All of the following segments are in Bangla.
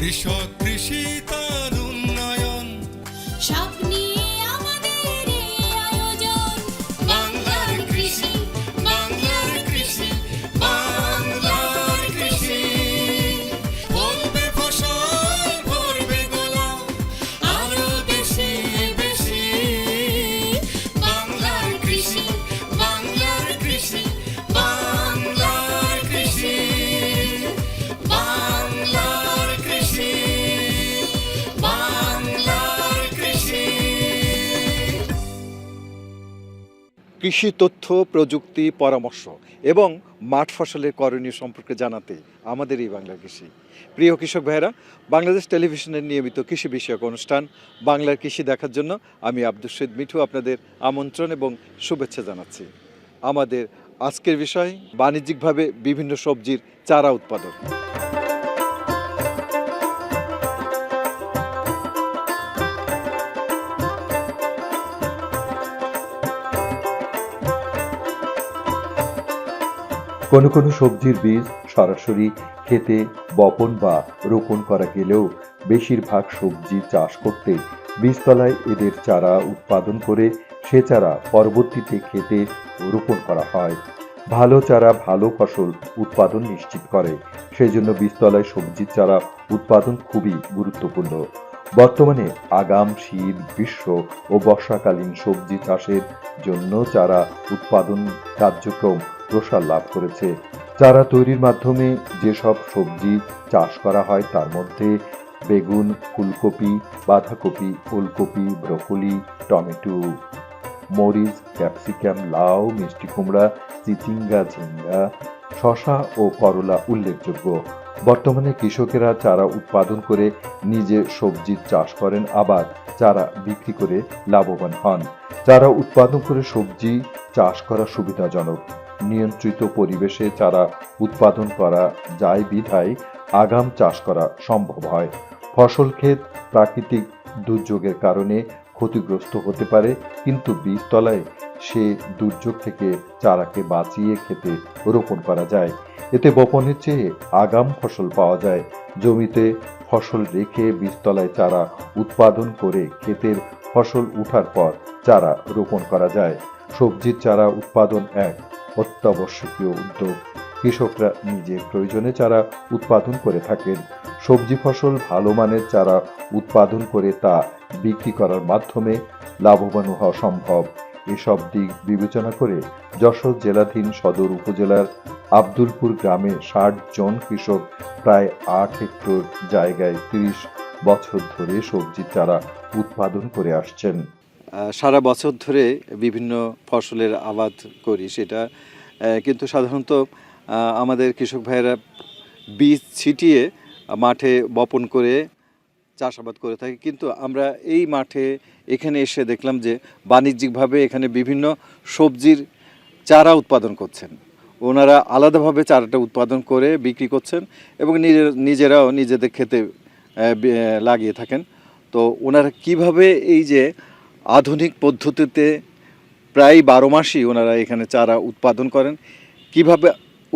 কৃষক কৃষি তার কৃষি তথ্য, প্রযুক্তি, পরামর্শ এবং মাঠ ফসলের করণীয় সম্পর্কে জানাতে আমাদের এই বাংলা কৃষি। প্রিয় কৃষক ভাইয়েরা, বাংলাদেশ টেলিভিশনের নিয়মিত কৃষি বিষয়ক অনুষ্ঠান, বাংলার কৃষি দেখার জন্য আমি আব্দুল সৈদ মিঠু আপনাদের আমন্ত্রণ এবং শুভেচ্ছা জানাচ্ছি। আমাদের আজকের বিষয়, বাণিজ্যিকভাবে বিভিন্ন সবজির চারা উৎপাদন। কোনো কোনো সবজির বীজ সরাসরি খেতে, বপন বা রোপণ করা গেলেও বেশিরভাগ সবজি চাষ করতে বীজতলায় এদের চারা উৎপাদন করে সে চারা পরবর্তীতে খেতে রোপণ করা হয়। ভালো চারা ভালো ফসল উৎপাদন নিশ্চিত করে। সেই জন্য বীজতলায় সবজির চারা উৎপাদন খুবই গুরুত্বপূর্ণ। বর্তমানে আগাম শীত, গ্রীষ্ম ও বর্ষাকালীন সবজি চাষের জন্য চারা উৎপাদন কার্যক্রম প্রসার লাভ করেছে। চারা তৈরির মাধ্যমে যেসব সবজি চাষ করা হয় তার মধ্যে বেগুন, ফুলকপি, বাঁধাকপি, ওলকপি, ব্রকলি, টমেটো, মরিচ, ক্যাপসিকাম, লাউ, মিষ্টি কুমড়া, চিচিঙ্গা, ঝিঙ্গা শশা ও করলা উল্লেখযোগ্য। বর্তমানে কৃষকেরা চারা উৎপাদন করে নিজে সবজি চাষ করেন, আবার চারা বিক্রি করে লাভবান হন। চারা উৎপাদন করে সবজি চাষ করা সুবিধাজনক। নিয়ন্ত্রিত পরিবেশে চারা উৎপাদন করা যায় বিধায় আগাম চাষ করা সম্ভব হয়। ফসল ক্ষেত প্রাকৃতিক দুর্যোগের কারণে ক্ষতিগ্রস্ত হতে পারে, কিন্তু বীজতলায় সে দুর্যোগ থেকে চারাকে বাঁচিয়ে খেতে রোপণ করা যায়। এতে বপনের চেয়ে আগাম ফসল পাওয়া যায়। জমিতে ফসল রেখে বীজতলায় চারা উৎপাদন করে ক্ষেতের ফসল উঠার পর চারা রোপণ করা যায়। সবজির চারা উৎপাদন এক অত্যাবশ্যকীয় উদ্যোগ। কৃষকরা নিজের প্রয়োজনে চারা উৎপাদন করে থাকেন। সবজি ফসল ভালো মানের চারা উৎপাদন করে তা বিক্রি করার মাধ্যমে লাভবান হওয়া সম্ভব। এসব দিক বিবেচনা করে যশোর জেলাধীন সদর উপজেলার আব্দুলপুর গ্রামে ষাট জন কৃষক প্রায় আট হেক্টর জায়গায় তিরিশ বছর ধরে সবজি চারা উৎপাদন করে আসছেন। সারা বছর ধরে বিভিন্ন ফসলের আবাদ করি সেটা কিন্তু সাধারণত আমাদের কৃষক ভাইয়েরা বীজ ছিটিয়ে মাঠে বপন করে চাষাবাদ করে থাকি। কিন্তু আমরা এই মাঠে এখানে এসে দেখলাম যে বাণিজ্যিকভাবে এখানে বিভিন্ন সবজির চারা উৎপাদন করছেন। ওনারা আলাদাভাবে চারাটা উৎপাদন করে বিক্রি করছেন এবং নিজের, নিজেরাও নিজেদের খেতে লাগিয়ে থাকেন। তো ওনারা কীভাবে এই যে আধুনিক পদ্ধতিতে প্রায় বারো মাসই ওনারা এখানে চারা উৎপাদন করেন, কীভাবে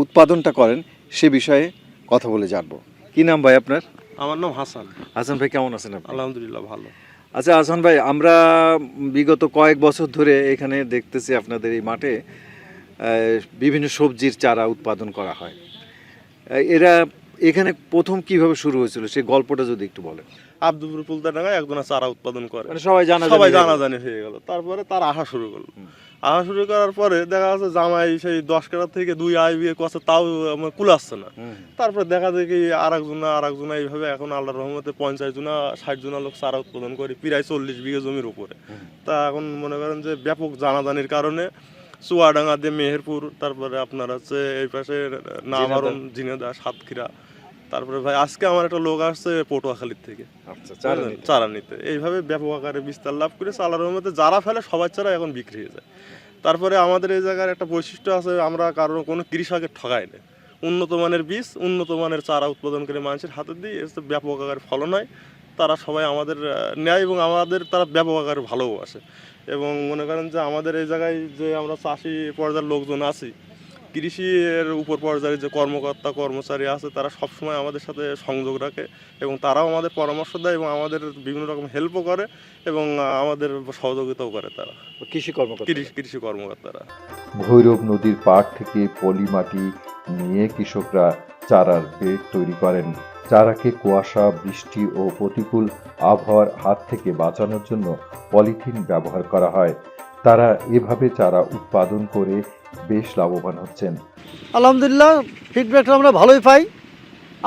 উৎপাদনটা করেন সে বিষয়ে কথা বলে জানব। কি নাম ভাই আপনার? আমার নাম হাসান। হাসান ভাই কেমন আছেন আপনি? আলহামদুলিল্লাহ ভালো। আচ্ছা হাসান ভাই আমরা বিগত কয়েক বছর ধরে এখানে দেখতেছি আপনাদের এই মাঠে বিভিন্ন সবজির চারা উৎপাদন করা হয়। এরা এখানে প্রথম কীভাবে শুরু হয়েছিল? সেই গল্পটা যদি একটু বলেন। আব্দুপুর পুলতাডাঙ্গায় একজনা চারা উৎপাদন করে। মানে সবাই জানা সবাই জানাজানি হয়ে গেল। তারপরে তার আশা শুরু করল। আশা শুরু করার পরে দেখা যাচ্ছে জামাই সেই দশ কাটা থেকে দুই আই বিয়ে করছে তাও আমার কুলাচ্ছে না। তারপরে দেখা যায় কি আর একজনা আর একজনা এইভাবে এখন আল্লাহ রহমতে পঞ্চাশ জনা ষাট জনা লোক চারা উৎপাদন করে প্রায় চল্লিশ বিঘা জমির উপরে। তা এখন মনে করেন যে ব্যাপক জানাজানির কারণে চুয়াডাঙ্গা দিয়ে মেহেরপুর তারপরে আপনার হচ্ছে এই পাশে নাভারণ ঝিনেদা সাতক্ষীরা তারপরে ভাই আজকে আমার একটা লোক আসছে পটুয়াখালীর থেকে। আচ্ছা? চারা নিতে। এইভাবে ব্যাপক আকারে বিস্তার লাভ করে চালার মধ্যে যারা ফেলে সবার চারা এখন বিক্রি হয়ে যায়। তারপরে আমাদের এই জায়গার একটা বৈশিষ্ট্য আছে আমরা কারও কোনো কৃষকের ঠগাই না। উন্নত মানের বীজ উন্নত মানের চারা উৎপাদন করে মানুষের হাতে দিই এতে ব্যাপক আকারে ফলন হয়। তারা সবাই আমাদের নেয় এবং আমাদের তারা ব্যাপক আকারে ভালোবাসে এবং মনে করেন যে আমাদের এই জায়গায় যে আমরা চাষি পর্যায়ের লোকজন আছি কৃষির উপর পর্যায়ের যে কর্মকর্তা কর্মচারী আছে তারা সবসময় আমাদের সাথে সংযোগ রাখে এবং তারাও আমাদের পরামর্শ দেয় এবং আমাদের বিভিন্ন রকম হেল্পও করে এবং আমাদের সহযোগিতাও করে তারা। কৃষি কর্মকর্তা কৃষি কৃষি কর্মকর্তারা। ভৈরব নদীর পাড় থেকে পলি মাটি নিয়ে কৃষকরা চারার বেড তৈরি করেন। চারাকে কুয়াশা বৃষ্টি ও প্রতিকূল আবহাওয়ার হাত থেকে বাঁচানোর জন্য পলিথিন ব্যবহার করা হয়। তারা এভাবে চারা উৎপাদন করে বেশ লাভবান হচ্ছেন। আলহামদুলিল্লাহ ফিডব্যাকটা আমরা ভালোই পাই।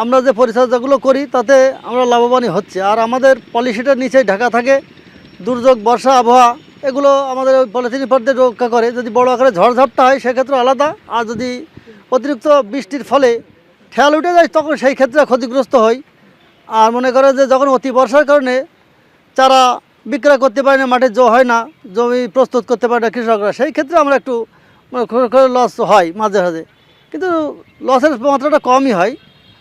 আমরা যে পরিচর্যাগুলো করি, তাতে আমরা লাভবানই হচ্ছে। আর আমাদের পলিসিটার নিচেই ঢাকা থাকে, দুর্যোগ, বর্ষা, আবহাওয়া, এগুলো আমাদের ওই পলিথিন পর্দে রক্ষা করে। যদি বড় আকারে ঝড়ঝাপটা হয়, সেক্ষেত্রে আলাদা। আর যদি অতিরিক্ত বৃষ্টির ফলে খেয়াল উঠে যায়, তখন সেই ক্ষেত্রে ক্ষতিগ্রস্ত হয় আর মনে করে যে যখন অতি বর্ষার কারণে চারা বিক্রয় করতে পারে না, মাঠে জো হয় না, জমি প্রস্তুত করতে পারে না কৃষকরা, সেই ক্ষেত্রে আমরা একটু লস হয় মাঝে মাঝে। কিন্তু লসের মাত্রাটা কমই হয়,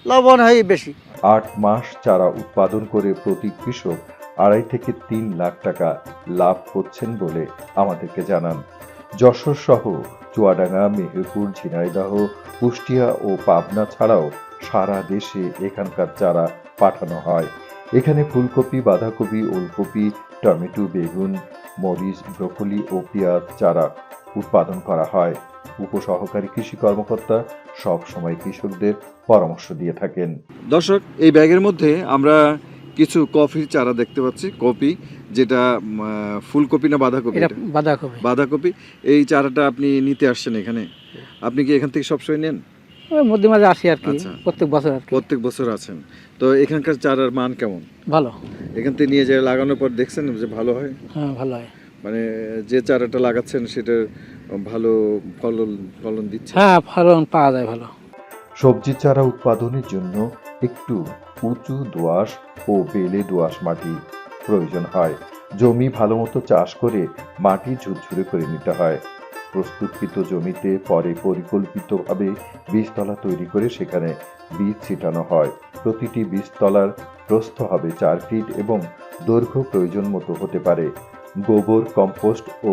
লাভবান হয় বেশি। আট মাস চারা উৎপাদন করে প্রতি কৃষক আড়াই থেকে তিন লাখ টাকা লাভ করছেন বলে আমাদেরকে জানান। যশোর সহ চুয়াডাঙ্গা, মেহেরপুর, ঝিনাইদহ, কুষ্টিয়া ও পাবনা ছাড়াও সারা দেশে এখানকার চারা পাঠানো হয়। এখানে ফুলকপি, বাঁধাকপি, ওলকপি টমেটো বেগুন মরিচ ব্রকলি ও পেঁয়াজ চারা উৎপাদন করা হয়। উপসহকারী কৃষি কর্মকর্তা সব সময় কৃষকদের পরামর্শ দিয়ে থাকেন। দর্শক এই ব্যাগের মধ্যে আমরা কিছু কফির চারা দেখতে পাচ্ছি। কপি যেটা ফুলকপি না বাঁধাকপি? বাঁধাকপি। বাঁধাকপি। এই চারাটা আপনি নিতে আসছেন এখানে। আপনি কি এখান থেকে সবসময় নেন? মধ্যে মাঝে আসি আর কি আচ্ছা। প্রত্যেক বছর আর প্রত্যেক বছর আছেন। তো এখানকার চারার মান কেমন? ভালো। এখান থেকে নিয়ে যায় লাগানোর পর দেখছেন যে ভালো হয়? হ্যাঁ ভালো হয়। মানে যে চারাটা লাগাচ্ছেন সেটার ভালো ফলন ফলন দিচ্ছে? হ্যাঁ ফলন পাওয়া যায় ভালো। সবজি চারা উৎপাদনের জন্য একটু উঁচু দোআঁশ ও বেলে দোআঁশ মাটি প্রয়োজন হয়। জমি ভালোমতো চাষ করে মাটি ঝুরঝুরে করে নিতে হয়। প্রস্তুতকৃত জমিতে পরে পরিকল্পিতভাবে বীজতলা তৈরি করে সেখানে বীজ ছিটানো হয়। প্রতিটি বীজতলার প্রস্থ হবে চার ফিট এবং দৈর্ঘ্য প্রয়োজন মতো হতে পারে। গোবর, কম্পোস্ট ও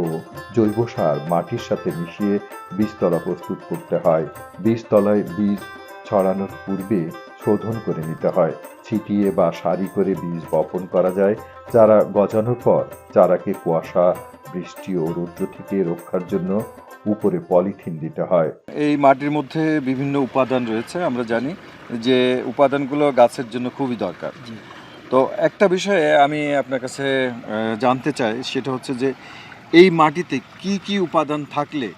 জৈব সার মাটির সাথে মিশিয়ে বীজতলা প্রস্তুত করতে হয়। বীজতলায় বীজ ছড়ানোর পূর্বে শোধন করে নিতে হয়। ছিটিয়ে বা সারি করে বীজ বপন করা যায় চারা গজানোর পর চারাকে কুয়াশা বৃষ্টি ও রৌদ্র থেকে রক্ষার জন্য উপরে পলিথিন দিতে হয়। এই মাটির মধ্যে বিভিন্ন উপাদান রয়েছে আমরা জানি যে উপাদানগুলো গাছের জন্য খুবই দরকার। তো একটা বিষয়ে আমি আপনার কাছে জানতে চাই সেটা হচ্ছে যে এই মাটিতে কি কি উপাদান থাকলে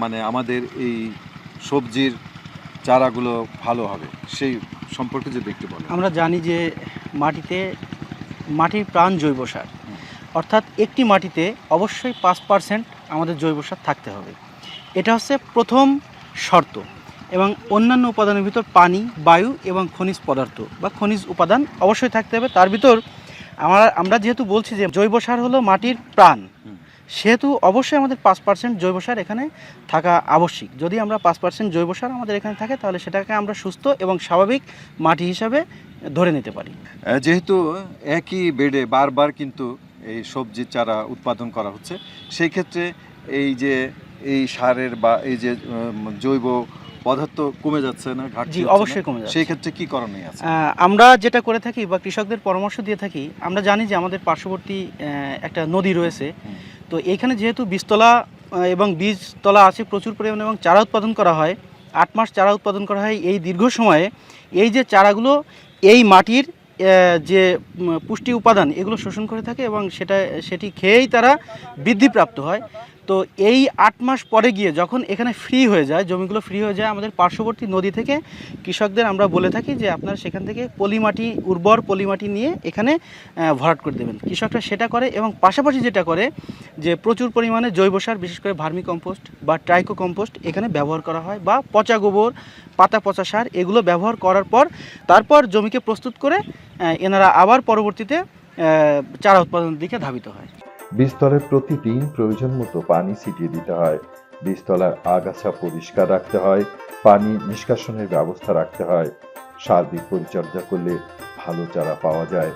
মানে আমাদের এই সবজির চারাগুলো ভালো হবে সেই সম্পর্কে যদি একটু বলেন। আমরা জানি যে মাটিতে মাটির প্রাণ জৈব সার। অর্থাৎ একটি মাটিতে অবশ্যই পাঁচ পার্সেন্ট আমাদের জৈব সার থাকতে হবে। এটা হচ্ছে প্রথম শর্ত এবং অন্যান্য উপাদানের ভিতর পানি বায়ু এবং খনিজ পদার্থ বা খনিজ উপাদান অবশ্যই থাকতে হবে। তার ভিতর আমরা আমরা যেহেতু বলছি যে জৈব সার হলো মাটির প্রাণ সেহেতু অবশ্যই আমাদের পাঁচ পার্সেন্ট জৈব সার এখানে থাকা আবশ্যিক যদি আমরা পাঁচ পার্সেন্ট জৈব সার আমাদের এখানে থাকে তাহলে সেটাকে আমরা সুস্থ এবং স্বাভাবিক মাটি হিসাবে ধরে নিতে পারি যেহেতু একই বেডে বারবার কিন্তু এই সবজির চারা উৎপাদন করা হচ্ছে সেই ক্ষেত্রে এই যে এই সারের বা এই যে জৈব পদার্থ কমে যাচ্ছে না ঘাটতি? অবশ্যই কমে যাচ্ছে। সেই ক্ষেত্রে কি করণীয় আছে আমরা যেটা করে থাকি বা কৃষকদের পরামর্শ দিয়ে থাকি আমরা জানি যে আমাদের পার্শ্ববর্তী একটা নদী রয়েছে। তো এইখানে যেহেতু বীজতলা এবং বীজতলা আছে প্রচুর পরিমাণে এবং চারা উৎপাদন করা হয়, আট মাস চারা উৎপাদন করা হয় এই দীর্ঘ সময়ে, এই যে চারাগুলো এই মাটির যে পুষ্টি উপাদান এগুলো শোষণ করে থাকে এবং সেটা, সেটি খেয়েই তারা বৃদ্ধিপ্রাপ্ত হয়। তো এই আট মাস পরে গিয়ে যখন এখানে ফ্রি হয়ে যায়, জমিগুলো ফ্রি হয়ে যায়, আমাদের পার্শ্ববর্তী নদী থেকে কৃষকদের আমরা বলে থাকি যে আপনারা সেখান থেকে পলিমাটি, উর্বর পলিমাটি নিয়ে এখানে ভরাট করে দেবেন। কৃষকরা সেটা করে এবং পাশাপাশি যেটা করে যে প্রচুর পরিমাণে জৈব সার, বিশেষ করে ভার্মি কম্পোস্ট বা ট্রাইকো কম্পোস্ট এখানে ব্যবহার করা হয় বা পচা গোবর, পাতা পচা সার এগুলো ব্যবহার করার পর তারপর জমিকে প্রস্তুত করে এনারা আবার পরবর্তীতে চারা উৎপাদনের দিকে ধাবিত হয়। বীজতলায় প্রতিদিন প্রয়োজন মতো পানি ছিটিয়ে দিতে হয়। বীজতলার আগাছা পরিষ্কার রাখতে হয়, পানি নিষ্কাশনের ব্যবস্থা রাখতে হয়। সার্বিক পরিচর্যা করলে ভালো চারা পাওয়া যায়।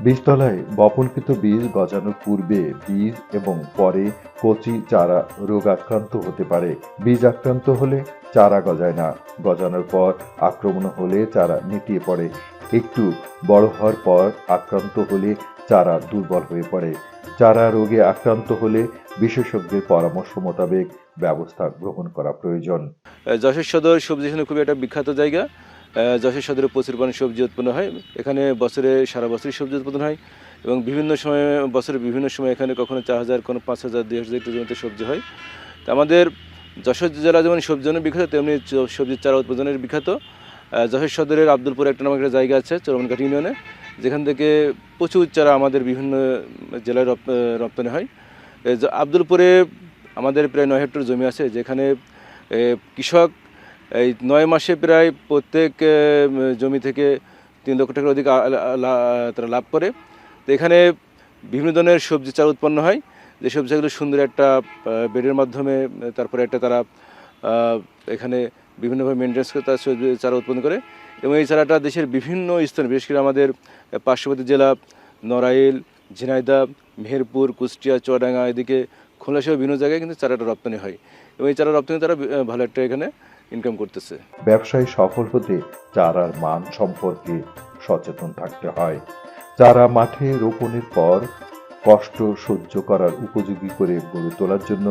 বীজতলায় বপনকৃত বীজ গজানোর পূর্বে বীজ এবং পরে কচি চারা রোগ আক্রান্ত হতে পারে। বীজ আক্রান্ত হলে চারা গজায় না। গজানোর পর আক্রমণ হলে চারা নেতিয়ে পড়ে। একটু বড় হওয়ার পর আক্রান্ত হলে চারা দুর্বল হয়ে পড়ে চারা রোগে আক্রান্ত হলে বিশেষজ্ঞের পরামর্শ মোতাবেক ব্যবস্থা গ্রহণ করা প্রয়োজন। যশোর সদর সবজি খুবই একটা বিখ্যাত জায়গা। যশোর সদরে প্রচুর পরিমাণে সবজি উৎপন্ন হয়। এখানে বছরে, সারা বছরই সবজি উৎপাদন হয় এবং বিভিন্ন সময়ে বছরের বিভিন্ন সময় এখানে কখনো চার হাজার কোনো পাঁচ হাজার, দুই হাজার জমিতে সবজি হয়। তো আমাদের যশোর জেলা যেমন সবজি জন্য বিখ্যাত, তেমনি সবজির চারা উৎপাদনের বিখ্যাত। যশোর সদরের আব্দুলপুর একটা নামক একটা জায়গা আছে, চরমনঘাট ইউনিয়নে। যেখান থেকে প্রচুর চারা আমাদের বিভিন্ন জেলায় রপ- রপ্তানি হয়। আব্দুলপুরে আমাদের প্রায় নয় হেক্টর জমি আছে, যেখানে কৃষক এই নয় মাসে প্রায় প্রত্যেক জমি থেকে তিন লক্ষ টাকার অধিক তারা লাভ করে। তো এখানে বিভিন্ন ধরনের সবজি চারা উৎপন্ন হয়। যে সবজিগুলো সুন্দর একটা বেডের মাধ্যমে, তারপরে একটা তারা এখানে বিভিন্নভাবে মেনটেন্স করে তারা সবজি, চারা উৎপন্ন করে। এবং এই চারাটা দেশের বিভিন্ন স্থানে, বিশেষ করে আমাদের পার্শ্ববর্তী জেলা, নড়াইল ঝিনাইদা মেহেরপুর, কুষ্টিয়া, চুয়াডাঙ্গা, এদিকে খুলনা সহ বিভিন্ন জায়গায় কিন্তু চারাটা রপ্তানি হয়। এবং এই চারা রপ্তানি তারা ভালো একটা এখানে ইনকাম করতেছে। ব্যবসায়ী সফল হতে চারার মান সম্পর্কে সচেতন থাকতে হয়। চারা মাঠে রোপণের পর কষ্ট সহ্য করার উপযোগী করে গড়ে তোলার জন্য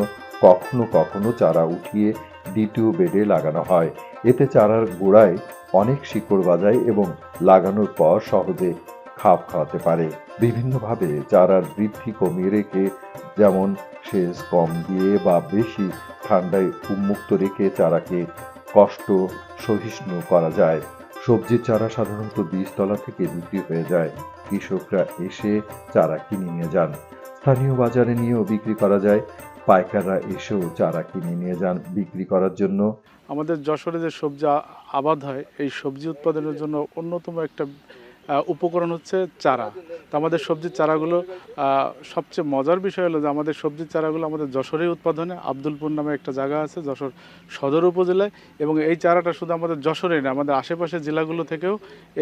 কখনো কখনো চারা উঠিয়ে দ্বিতীয় বেডে লাগানো হয়। এতে চারার গোড়ায় অনেক শিকড় বাজায় এবং লাগানোর পর সহজে খাপ খাওয়াতে পারে। বিভিন্নভাবে চারার বৃদ্ধি কমিয়ে রেখে, যেমন সেচ কম দিয়ে বা বেশি ঠান্ডায় উন্মুক্ত রেখে চারাকে কষ্ট সহিষ্ণু করা যায়। সবজির চারা সাধারণত বীজতলা থেকে বিক্রি হয়ে যায়। কৃষকরা এসে চারা কিনে নিয়ে যান। স্থানীয় বাজারে নিয়েও বিক্রি করা যায়। পাইকাররা এসেও চারা কিনে নিয়ে যান বিক্রি করার জন্য। আমাদের যশোরে যে সবজি আবাদ হয়, এই সবজি উৎপাদনের জন্য অন্যতম একটা উপকরণ হচ্ছে চারা। আমাদের সবজির চারাগুলো সবচেয়ে মজার বিষয় হলো যে আমাদের সবজির চারাগুলো আমাদের যশোরেই উৎপাদনে, আব্দুলপুর নামে একটা জায়গা আছে, যশোর সদর উপজেলায়। এবং এই চারাটা শুধু আমাদের যশোরে না, আমাদের আশেপাশের জেলাগুলো থেকেও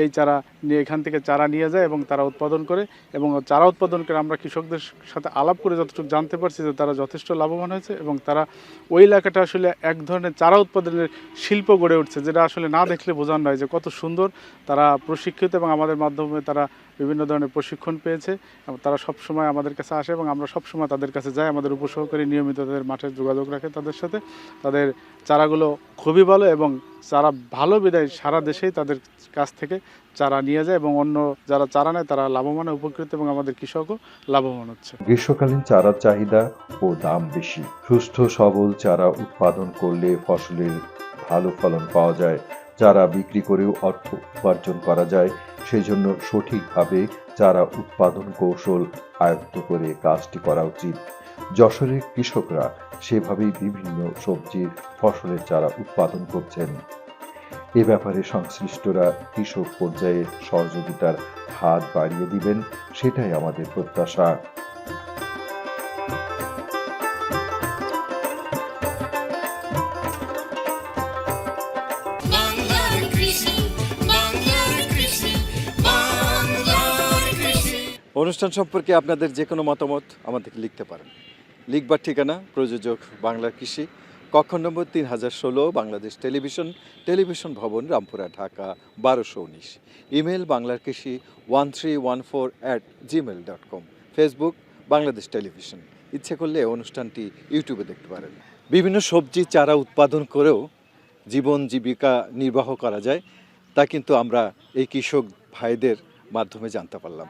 এই চারা নিয়ে, এখান থেকে চারা নিয়ে যায় এবং তারা উৎপাদন করে। এবং চারা উৎপাদন করে আমরা কৃষকদের সাথে আলাপ করে যতটুকু জানতে পারছি যে তারা যথেষ্ট লাভবান হয়েছে এবং তারা ওই এলাকাটা আসলে এক ধরনের চারা উৎপাদনের শিল্প গড়ে উঠছে, যেটা আসলে না দেখলে বোঝানো নয় যে কত সুন্দর তারা প্রশিক্ষিত এবং আমাদের মাধ্যমে তারা বিভিন্ন ধরনের প্রশিক্ষণ পেয়েছে তারা সব সময় আমাদের কাছে আসে এবং আমরা সব সময় তাদের কাছে যাই, আমাদের উপসহকারী নিয়মিত তাদের মাঠে যোগাযোগ রাখে তাদের সাথে। তাদের চারাগুলো খুবই ভালো এবং চারা ভালো বিদায় সারা দেশেই তাদের কাছ থেকে চারা নিয়ে যায় এবং অন্য যারা চারা নেয় তারা লাভবান, উপকৃত এবং আমাদের কৃষকও লাভবান হচ্ছে। গ্রীষ্মকালীন চারার চাহিদা ও দাম বেশি। সুস্থ, সবল চারা উৎপাদন করলে ফসলের ভালো ফলন পাওয়া যায়। চারা বিক্রি করেও অর্থ উপার্জন করা যায় সেই জন্য সঠিকভাবে চারা উৎপাদন কৌশল আয়ত্ত করে কাজটি করা উচিত। যশোরের কৃষকরা সেভাবেই বিভিন্ন সবজির ফসলের চারা উৎপাদন করছেন। এ ব্যাপারে সংশ্লিষ্টরা কৃষক পর্যায়ে সহযোগিতার হাত বাড়িয়ে দিবেন, সেটাই আমাদের প্রত্যাশা। অনুষ্ঠান সম্পর্কে আপনাদের যে কোনো মতামত আমাদেরকে লিখতে পারেন। লিখবার ঠিকানা, প্রযোজক বাংলা কৃষি, কক্ষ নম্বর তিন হাজার ষোলো, বাংলাদেশ টেলিভিশন টেলিভিশন ভবন, রামপুরা, ঢাকা, বারোশো উনিশ। ইমেল বাংলার কৃষি one three one four at Gmail dot com. Facebook, Bangladesh television. ইচ্ছে করলে অনুষ্ঠানটি ইউটিউবে দেখতে পারেন। বিভিন্ন সবজি, চারা উৎপাদন করেও জীবন জীবিকা নির্বাহ করা যায়। তা কিন্তু আমরা এই কৃষক ভাইদের মাধ্যমে জানতে পারলাম।